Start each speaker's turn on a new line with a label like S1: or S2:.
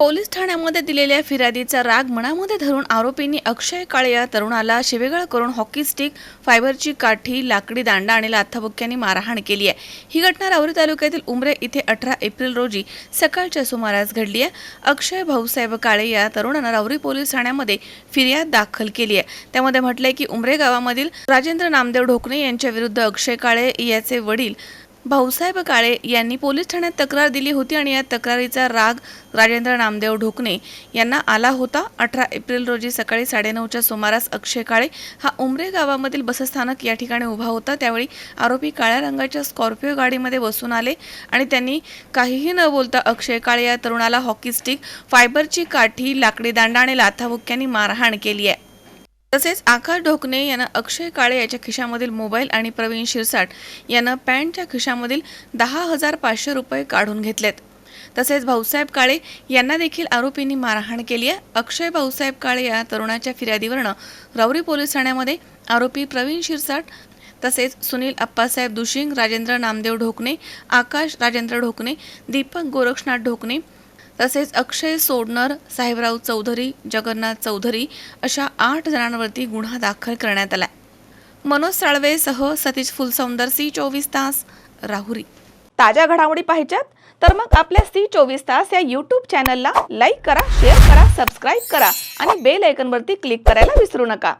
S1: Police ठाण्यामध्ये दिलेल्या फिर्यादीचा राग मनामध्ये धरून आरोपींनी अक्षय काळे या तरुणाला शिवेगाळ करून हॉकी स्टिक फायबरची काठी लाकडी दांडा आणि लाथाबुक्क्यांनी मारहाण केली आहे. ही घटना राऊरी तालुक्यातील उमरे इथे अठरा एप्रिल रोजी सकाळच्या सुमारास घडली आहे. अक्षय भाऊसाहेब काळे या तरुणानं राऊरी पोलीस ठाण्यामध्ये फिर्याद दाखल केली आहे. त्यामध्ये म्हटलंय की उमरे गावामधील राजेंद्र नामदेव ढोकणे यांच्या विरुद्ध अक्षय काळे याचे वडील भाऊसाहेब काळे यांनी पोलीस ठाण्यात तक्रार दिली होती आणि या तक्रारीचा राग राजेंद्र नामदेव ढोकणे यांना आला होता. अठरा एप्रिल रोजी सकाळी साडेनऊच्या सुमारास अक्षय काळे हा उमरे गावामधील बसस्थानक या ठिकाणी उभा होता. त्यावेळी आरोपी काळ्या रंगाच्या स्कॉर्पिओ गाडीमध्ये बसून आले आणि त्यांनी काहीही न बोलता अक्षय काळे या तरुणाला हॉकी स्टिक फायबरची काठी लाकडी दांडा आणि लाथाबुक्क्यांनी मारहाण केली आहे. तसेच आकाश ढोकणे यानं अक्षय काळे याच्या खिशामधील मोबाईल आणि प्रवीण शिरसाट यानं पॅन्टच्या खिशामधील दहा हजार पाचशे रुपये काढून घेतलेत. तसेच भाऊसाहेब काळे यांना देखील आरोपींनी मारहाण केली आहे. अक्षय भाऊसाहेब काळे या तरुणाच्या फिर्यादीवरनं राऊरी पोलीस ठाण्यामध्ये आरोपी प्रवीण शिरसाट तसेच सुनील अप्पासाहेब दुशिंग राजेंद्र नामदेव ढोकणे आकाश राजेंद्र ढोकणे दीपक गोरक्षनाथ ढोकणे तसेच अक्षय सोडणर साहेबराव चौधरी जगन्नाथ चौधरी अशा आठ जणांवरती गुन्हा दाखल करण्यात आला मनोज साळवेसह सतीश फुलसौंदर सी चोवीस तास राहुरी. ताज्या घडामोडी पाहिजेत? तर मग आपल्या सी चोवीस तास या यूट्यूब चॅनलला लाईक करा शेअर करा सबस्क्राईब करा आणि बेल आयकॉनवरती क्लिक करायला विसरू नका.